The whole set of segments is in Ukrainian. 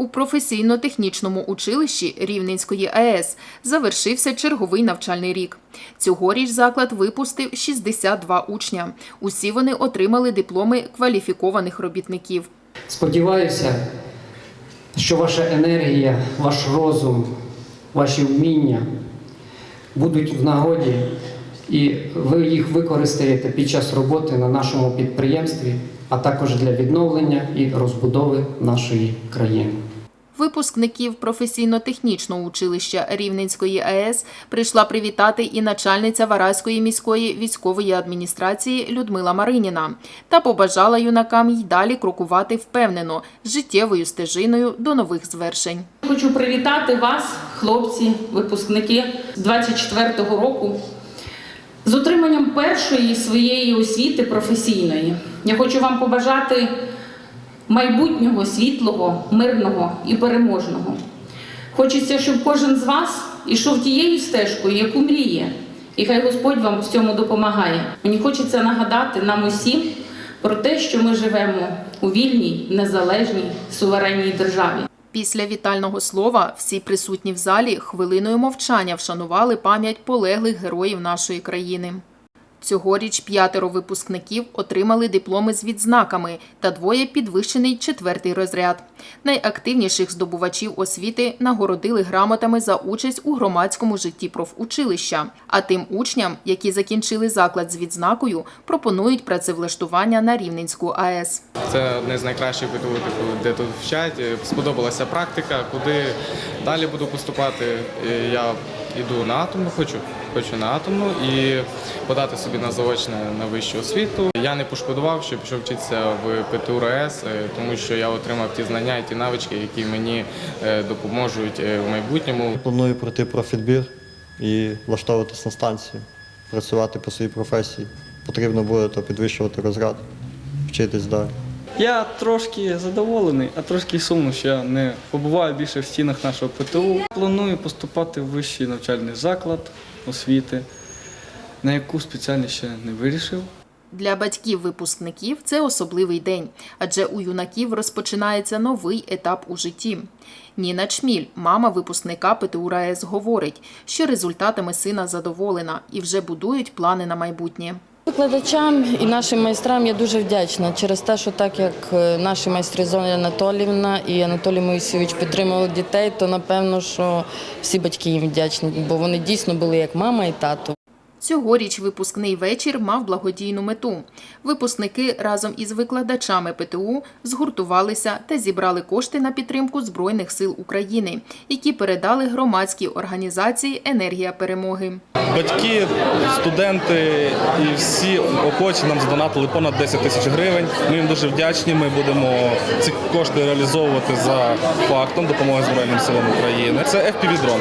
У професійно-технічному училищі Рівненської АЕС завершився черговий навчальний рік. Цьогоріч заклад випустив 62 учня. Усі вони отримали дипломи кваліфікованих робітників. Сподіваюся, що ваша енергія, ваш розум, ваші вміння будуть в нагоді, і ви їх використаєте під час роботи на нашому підприємстві, а також для відновлення і розбудови нашої країни. Випускників професійно-технічного училища Рівненської АЕС прийшла привітати і начальниця Вараської міської військової адміністрації Людмила Мариніна та побажала юнакам й далі крокувати впевнено життєвою стежиною до нових звершень. Хочу привітати вас, хлопці, випускники з 24-го року, з отриманням першої своєї освіти професійної. Я хочу вам побажати майбутнього світлого, мирного і переможного. Хочеться, щоб кожен з вас ішов тією стежкою, яку мріє, і хай Господь вам в цьому допомагає. Мені хочеться нагадати нам усім про те, що ми живемо у вільній, незалежній, суверенній державі. Після вітального слова всі присутні в залі хвилиною мовчання вшанували пам'ять полеглих героїв нашої країни. Цьогоріч п'ятеро випускників отримали дипломи з відзнаками та двоє підвищений четвертий розряд. Найактивніших здобувачів освіти нагородили грамотами за участь у громадському житті профучилища. А тим учням, які закінчили заклад з відзнакою, пропонують працевлаштування на Рівненську АЕС. Це одне з найкращих ПТУ, типу, де тут вчать. Сподобалася практика, куди далі буду поступати. Я йду на атомну, хочу, хочу на атомну і подати собі на заочне на вищу освіту. Я не пошкодував, що пішов вчитися в ПТУ РАЕС, е, тому що я отримав ті знання і ті навички, які мені е, допоможуть е, в майбутньому. Планую пройти профідбір і влаштовуватись на станцію, працювати по своїй професії. Потрібно буде то підвищувати розряд, вчитись далі. Я трошки задоволений, а трошки сумно, що я не побуваю більше в стінах нашого ПТУ. Планую поступати в вищий навчальний заклад освіти, на яку спеціальність ще не вирішив. Для батьків випускників це особливий день, адже у юнаків розпочинається новий етап у житті. Ніна Чміль, мама випускника ПТУ РаЕС, говорить, що результатами сина задоволена і вже будують плани на майбутнє. Викладачам і нашим майстрам я дуже вдячна через те, що так як е, наші майстри Зоня Анатолівна і Анатолій Моїсійович підтримали дітей, то напевно, що всі батьки їм вдячні, бо вони дійсно були як мама і тато. Цьогоріч випускний вечір мав благодійну мету. Випускники разом із викладачами ПТУ згуртувалися та зібрали кошти на підтримку Збройних сил України, які передали громадській організації Енергія перемоги. Батьки, студенти і всі охочі нам задонатили понад 10 тисяч гривень. Ми їм дуже вдячні. Ми будемо ці кошти реалізовувати за фактом допомоги Збройним силам України. Це fpv дрон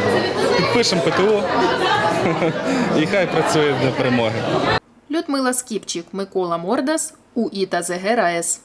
Підпишемо ПТУ і хай працює для перемоги. Людмила Скіпчик, Микола Мордас, УІ та ЗГ РаЕС.